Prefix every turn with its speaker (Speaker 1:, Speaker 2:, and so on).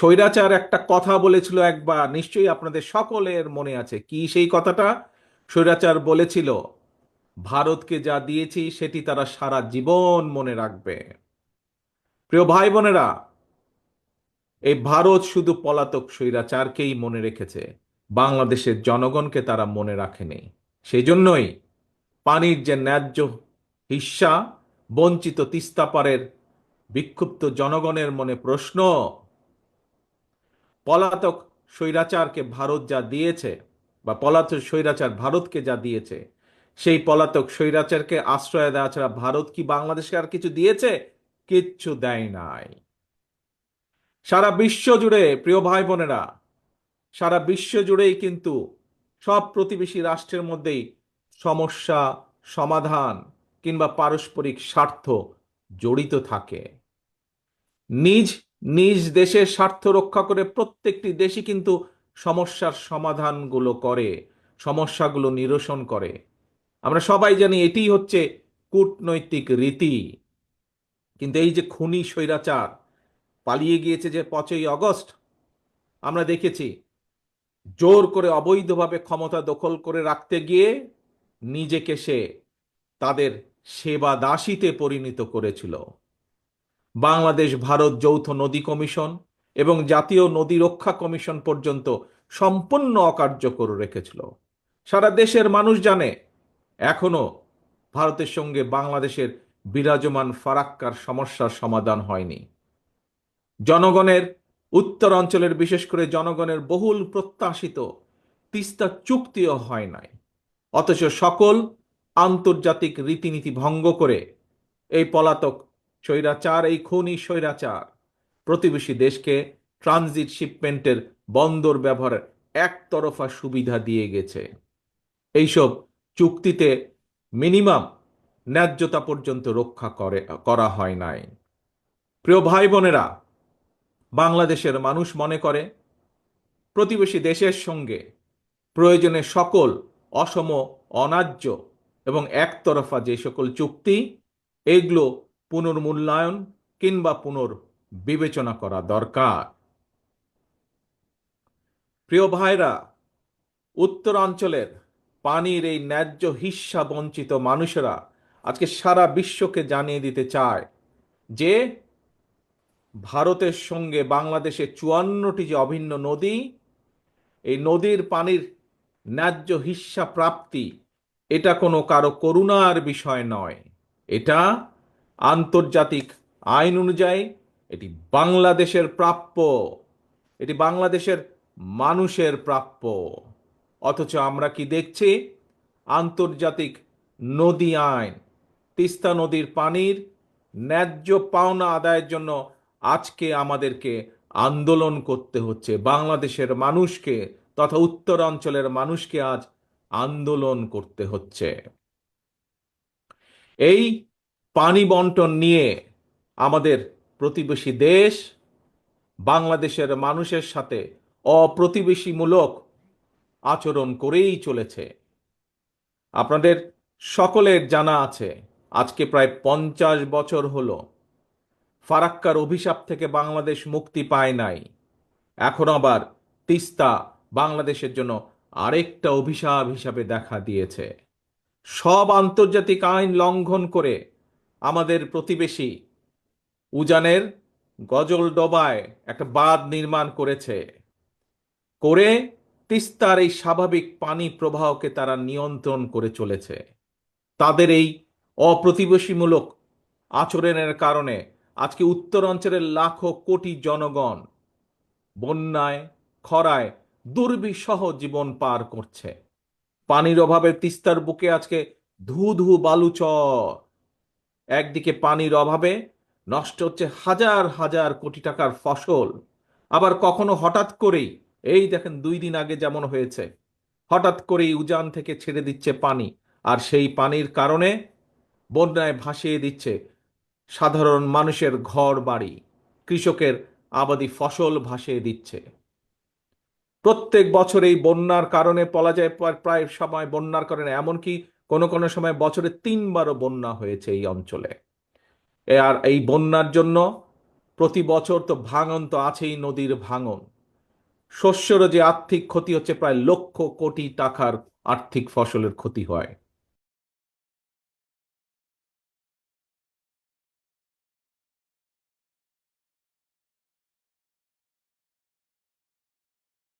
Speaker 1: স্বৈরাচার একটা কথা বলেছিল একবার, নিশ্চয়ই আপনাদের সকলের মনে আছে। কি সেই কথাটা? স্বৈরাচার বলেছিল, ভারতকে যা দিয়েছি, সেটি তারা সারা জীবন মনে রাখবে। প্রিয় ভাই বোনেরা এই ভারত শুধু পলাতক স্বৈরাচারকেই মনে রেখেছে, বাংলাদেশের জনগণকে তারা মনে রাখেনি। সেই জন্যই পানির যে ন্যায্য হিস্সা, বঞ্চিত তিস্তাপারের বিক্ষুব্ধ জনগণের মনে প্রশ্ন পলাতক স্বৈরাচারকে ভারত যা দিয়েছে, বা পলাতক স্বৈরাচার ভারতকে যা দিয়েছে, সেই পলাতক স্বৈরাচারকে আশ্রয় দেওয়া ছাড়া ভারত কি বাংলাদেশকে আর কিছু দিয়েছে? কিচ্ছু দেয় নাই। সারা বিশ্ব জুড়ে, প্রিয় ভাই বোনেরা সারা বিশ্ব জুড়েই কিন্তু সব প্রতিবেশী রাষ্ট্রের মধ্যেই সমস্যা, সমাধান কিংবা পারস্পরিক স্বার্থ জড়িত থাকে। নিজ নিজ দেশের স্বার্থ রক্ষা করে প্রত্যেকটি দেশই কিন্তু সমস্যার সমাধানগুলো করে, সমস্যাগুলো নিরসন করে। আমরা সবাই জানি এটি হচ্ছে কূটনৈতিক রীতি। কিন্তু এই যে খুনি স্বৈরাচার পালিয়ে গিয়েছে যে পাঁচই অগস্ট আমরা দেখেছি জোর করে অবৈধভাবে ক্ষমতা দখল করে রাখতে গিয়ে নিজেকে সে তাদের সেবা দাসীতে পরিণত করেছিল। বাংলাদেশ, ভারত যৌথ নদী কমিশন এবং জাতীয় নদী রক্ষা কমিশন পর্যন্ত সম্পূর্ণ অকার্যকর রেখেছিল। সারা দেশের মানুষ জানে, এখনও ভারতের সঙ্গে বাংলাদেশের বিরাজমান ফারাক্কার সমস্যার সমাধান হয়নি। জনগণের, উত্তর অঞ্চলের, বিশেষ করে জনগণের বহুল প্রত্যাশিত তিস্তা চুক্তিও হয় নাই। অথচ সকল আন্তর্জাতিক রীতিনীতি ভঙ্গ করে এই পলাতক স্বৈরাচার, এই খুনি স্বৈরাচার। প্রতিবেশী দেশকে ট্রানজিট শিপমেন্টের বন্দর ব্যবহারের একতরফা সুবিধা দিয়ে গেছে। এইসব চুক্তিতে মিনিমাম ন্যায্যতা পর্যন্ত রক্ষা করে, করা হয় নাই। প্রিয় ভাই বোনেরা বাংলাদেশের মানুষ মনে করে, প্রতিবেশী দেশের সঙ্গে প্রয়োজনে সকল অসম, অনার্য এবং একতরফা যে সকল চুক্তি, এগুলো পুনর্মূল্যায়ন কিংবা পুনর বিবেচনা করা দরকার। প্রিয় ভাইরা, উত্তরাঞ্চলের পানির এই ন্যায্য হিস্সা বঞ্চিত মানুষেরা আজকে সারা বিশ্বকে জানিয়ে দিতে চায় যে, ভারতের সঙ্গে বাংলাদেশের চুয়ান্নটি যে অভিন্ন নদী, এই নদীর পানির ন্যায্য হিস্সা প্রাপ্তি এটা কোনো কারও করুণার বিষয় নয়। এটা আন্তর্জাতিক আইন অনুযায়ী এটি বাংলাদেশের প্রাপ্য। এটি বাংলাদেশের মানুষের প্রাপ্য। অথচ আমরা কি দেখছি? আন্তর্জাতিক নদী আইন। তিস্তা নদীর পানির ন্যায্য পাওনা আদায়ের জন্য আজকে আমাদেরকে আন্দোলন করতে হচ্ছে। বাংলাদেশের মানুষকে তথা উত্তরাঞ্চলের মানুষকে আজ আন্দোলন করতে হচ্ছে। এই পানি বন্টন নিয়ে আমাদের প্রতিবেশী দেশ বাংলাদেশের মানুষের সাথে অপ্রতিবেশীমূলক আচরণ করেই চলেছে। আপনাদের সকলের জানা আছে, আজকে প্রায় পঞ্চাশ বছর হলো। ফারাক্কার অভিশাপ থেকে বাংলাদেশ মুক্তি পায় নাই। এখন আবার তিস্তা বাংলাদেশের জন্য আরেকটা অভিশাপ হিসাবে দেখা দিয়েছে। সব আন্তর্জাতিক আইন লঙ্ঘন করে আমাদের প্রতিবেশী উজানের গজল ডোবায় একটা বাঁধ নির্মাণ করেছে। করে তিস্তার এই স্বাভাবিক পানি প্রবাহকে তারা নিয়ন্ত্রণ করে চলেছে। তাদের এই অপ্রতিবেশীমূলক আচরণের কারণে আজকে উত্তরাঞ্চলের লাখো কোটি জনগণ বন্যায়, খরায় দুর্বিষহ জীবন পার করছে। পানির অভাবে তিস্তার বুকে আজকে ধু ধু বালুচর একদিকে পানির অভাবে নষ্ট হচ্ছে হাজার হাজার কোটি টাকার ফসল। আবার কখনো হঠাৎ করেই, এই দেখেন দুই দিন আগে যেমন হয়েছে, হঠাৎ করেই উজান থেকে ছেড়ে দিচ্ছে পানি। আর সেই পানির কারণে বন্যায় ভাসিয়ে দিচ্ছে সাধারণ মানুষের ঘর বাড়ি, কৃষকের আবাদি ফসল ভাসিয়ে দিচ্ছে। প্রত্যেক বছর এই বন্যার কারণে বলা যায় প্রায় সময় বন্যার কারণে, এমনকি কোনো কোনো সময় বছরে তিনবারও বন্যা হয়েছে এই অঞ্চলে। আর এই বন্যার জন্য প্রতি বছর তো ভাঙন তো আছেই নদীর ভাঙন। শস্যেরও যে আর্থিক ক্ষতি হচ্ছে, প্রায় লক্ষ কোটি টাকার আর্থিক ফসলের ক্ষতি হয়।